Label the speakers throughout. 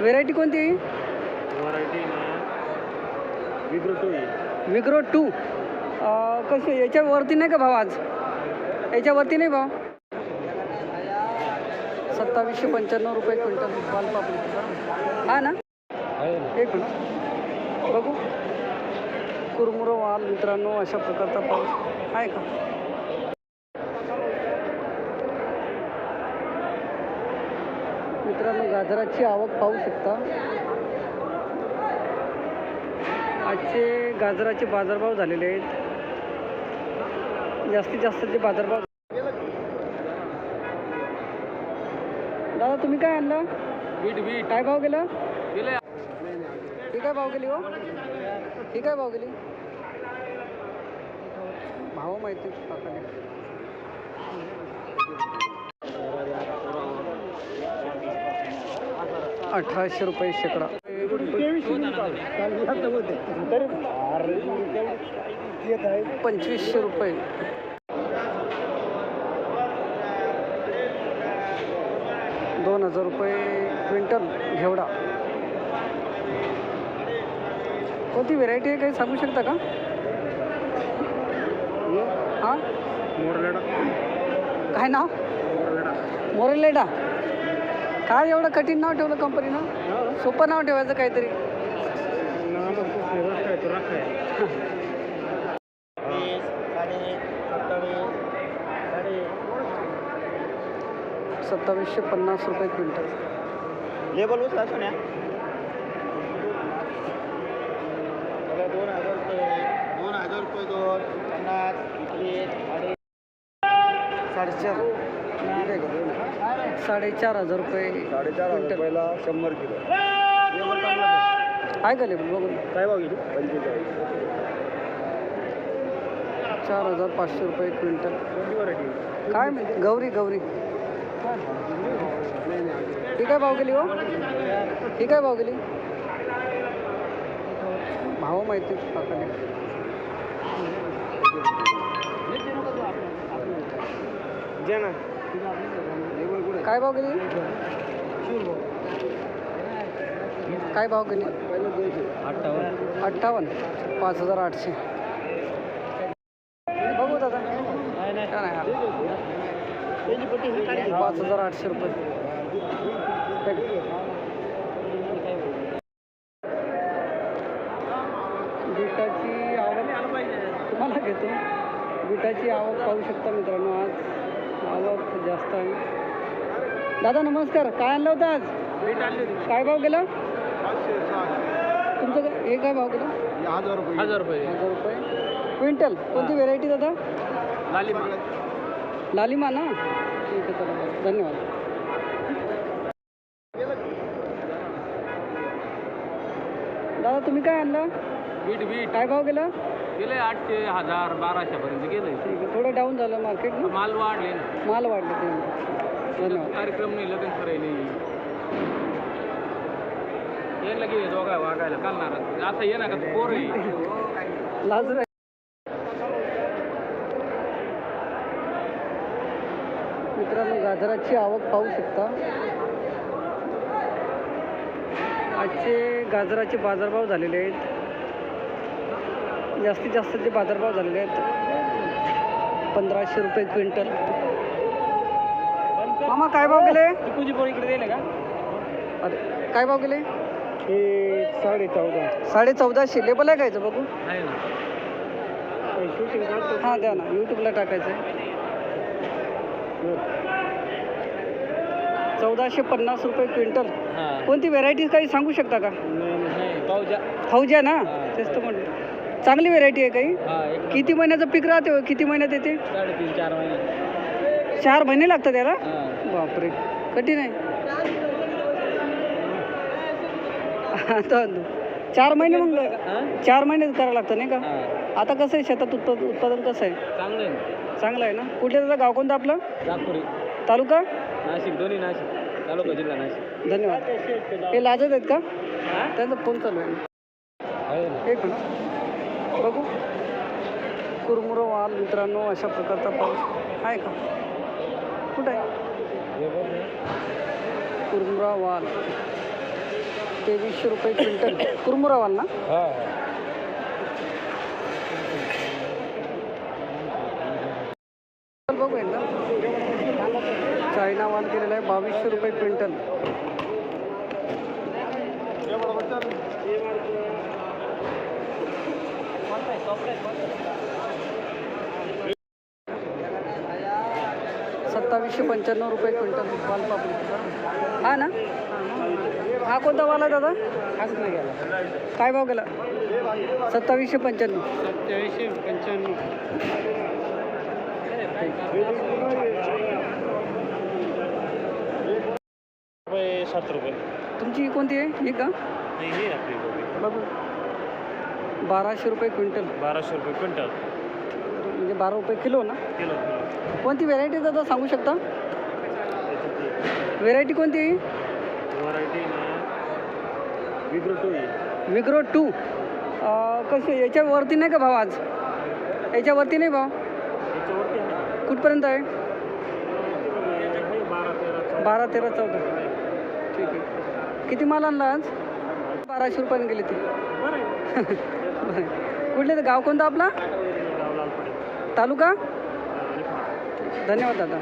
Speaker 1: Variety कोणती?
Speaker 2: Variety Vigro two
Speaker 1: Vigro two याच्यावरती नाही का भाव आज? याच्यावरती नाही भाव? सत्तावीसशे पंच्याण्णव रुपये क्विंटल वालपापडी हा ना. एक मिनिट. बघू. कुरमुरो वाल मित्रांनो अशा प्रकारचा पाऊस आहे का? मित्रांनो गाजराची आवक पाहू शकता. आजचे गाजराचे बाजारभाव झालेले आहेत. जास्तीत जास्तचे बाजारभाव दादा तुम्ही काय आणलं?
Speaker 2: बीट बीट
Speaker 1: काय भाव गेला?
Speaker 2: दिले
Speaker 1: ही काय भाव गेली हो? ही काय भाव गेली? भाव माहिती अठराशे रुपये शेकडा. पंचवीसशे रुपये. दोन हजार रुपये क्विंटल घेवडा. कोणती व्हेरायटी आहे काही सांगू शकता का? हां?
Speaker 2: मोरलेडा.
Speaker 1: काय नाव? मोरेलेडा. काय एवढं कठीण नाव ठेवलं कंपनीनं सोपं नाव ठेवायचं काहीतरी. सत्तावीसशे पन्नास रुपये क्विंटल.
Speaker 2: लेबल उचला सोन्या. दोन हजार रुपये दोन हजार रुपये दोन पन्नास
Speaker 1: साडेचार. साडेचार हजार रुपये
Speaker 2: साडेचार हजार रुपयाला शंभर किलो.
Speaker 1: आहे का लेबल बघून
Speaker 2: काय भाव गेली? पंचेचाळीस.
Speaker 1: चार हजार पाचशे रुपये क्विंटल. काय माहिती गौरी गौरी. ही काय भाव गेली हो? ही काय भाव गेली? भाव माहिती काकाने.
Speaker 2: जे ना
Speaker 1: काय भाव गेली? काय भाव गेली?
Speaker 2: अठ्ठावन्न.
Speaker 1: अठ्ठावन्न पाच हजार आठशे. बघू दादा काय नाही पाच हजार आठशे रुपये. बिटाची आवड तुम्हाला घेतो. बिटाची आवड पाहू शकता मित्रांनो आज. आवक जास्त आहे. दादा नमस्कार. काय आणलं होतं आज? काय भाव गेला? तुमचं काय हे काय भाव गेला?
Speaker 2: हजार रुपये. हजार रुपये.
Speaker 1: हजार रुपये. क्विंटल कोणती व्हेरायटी दादा?
Speaker 2: लालिमा.
Speaker 1: लालिमा ना? ठीक आहे चला. धन्यवाद. दादा तुम्ही काय आणलं?
Speaker 2: Beet beet.
Speaker 1: काय भाव गेला?
Speaker 2: गेले आठशे हजार बाराशे पर्यंत गेले.
Speaker 1: ठीक आहे थोडं डाऊन झालं मार्केट ना?
Speaker 2: माल वाढले
Speaker 1: माल वाढले ते. धन्यवाद.
Speaker 2: कार्यक्रम नाही लग्न करायले ये लगे दोघा वागायला चालणार. असं ये ना का पोर
Speaker 1: लाजूर मित्रांनो गाजराची आवक पाहू शकता. आजचे गाजराचे बाजारभाव झालेले आहेत. जास्तीत जास्तचे बाजारभाव झालेले आहेत पंधराशे रुपये क्विंटल. मामा काय भाव गेले?
Speaker 2: इकडे का?
Speaker 1: अरे काय भाव गेले?
Speaker 2: हे साडे चौदा.
Speaker 1: साडे चौदाशे. लेबल आहे कायचं बघू?
Speaker 2: आहे ना. शूटिंग
Speaker 1: हां द्या ना. यूट्यूबला टाकायचं आहे. चौदाशे पन्नास रुपये क्विंटल.
Speaker 2: हां.
Speaker 1: कोणती व्हेरायटी काही सांगू शकता का?
Speaker 2: नाही पावजा
Speaker 1: फौजा ना तेच तर म्हणलं चांगली व्हेरायटी आहे काही?
Speaker 2: हा एक
Speaker 1: किती महिन्याचं पीक राहते हो? किती महिन्यात येते?
Speaker 2: साडेतीन चार महिने.
Speaker 1: चार महिने लागतात त्याला
Speaker 2: हां.
Speaker 1: बापरे. कठीण आहे. आता चार महिने मग
Speaker 2: हां?
Speaker 1: चार महिने करावं लागतं नाही का?
Speaker 2: हां.
Speaker 1: आता कसं आहे? शेतात उत्पाद उत्पादन कसं आहे?
Speaker 2: चांगलं आहे. ना
Speaker 1: चांगलं आहे ना? कुठे त्याचं गाव कोणतं आपलं?
Speaker 2: नागपुरी
Speaker 1: तालुका?
Speaker 2: नाशिक दोन्ही नाशिक. तालुका जिल्हा नाशिक.
Speaker 1: धन्यवाद. हे लाजत आहेत का? त्यांचा फोन चालू आहे. एक मिनिट बघू. कुरमुरो वाल मित्रांनो अशा प्रकारचा पाऊस आहे का? कुठं आहे. कुरमुरा वाल. तेवीसशे रुपये क्विंटल. कुरमुरावाल ना बघू एकदा चायना माल केलेला आहे बावीसशे रुपये क्विंटल. सत्तावीसशे पंच्याण्णव रुपये क्विंटल वालपापडी हा ना? हा कोणता वाला आहे दादा? हाच नाही गेला. काय भाव गेला? सत्तावीसशे पंच्याण्णव. सत्तावीसशे पंच्याण्णव
Speaker 2: रुपये सात रुपये.
Speaker 1: तुमची कोणती आहे? ही का?
Speaker 2: नाही हे आपली गोबी.
Speaker 1: बघू बाराशे रुपये क्विंटल.
Speaker 2: बाराशे रुपये क्विंटल.
Speaker 1: म्हणजे बारा रुपये किलो ना?
Speaker 2: Kilo kilo.
Speaker 1: कोणती व्हेरायटी दादा सांगू शकता? व्हेरायटी कोणती आहे
Speaker 2: व्हरायटी विग्रो टू आहे.
Speaker 1: विग्रो टू कशी याच्यावरती नाही का भाव आज? याच्यावरती नाही भाव? कुठपर्यंत आहे?
Speaker 2: बारा तेरा
Speaker 1: चौदा. किती माल आणला आज? बाराशे रुपयाने गेले ते. कुठले ते? गाव कोणतं आपला? तालुका. धन्यवाद दादा.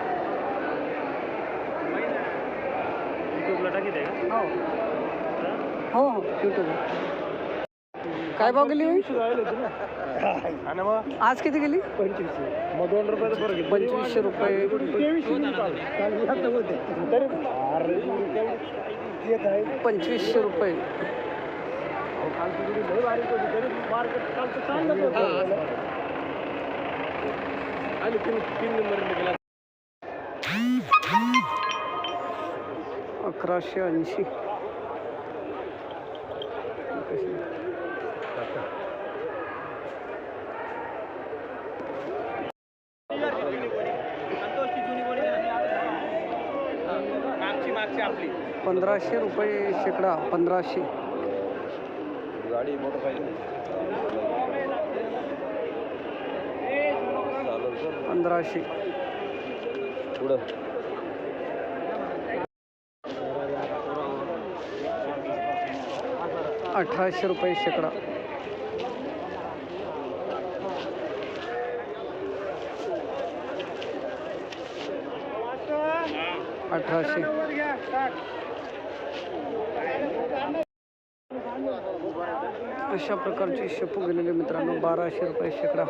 Speaker 1: हो. हो हो. यूट्यूब काय भाव गेली आज किती गेली?
Speaker 2: पंचवीसशे.
Speaker 1: पंचवीसशे रुपये. पंचवीसशे रुपये.
Speaker 2: कालची थोडी
Speaker 1: पंधराशे रुपये शेकडा पंधराशे.
Speaker 2: गाडी
Speaker 1: पंधराशे.
Speaker 2: पुढं.
Speaker 1: अठराशे रुपये शेकडा. अठराशे. अशा प्रकारची शेपू गेलेले मित्रांनो बाराशे रुपये शेकडा.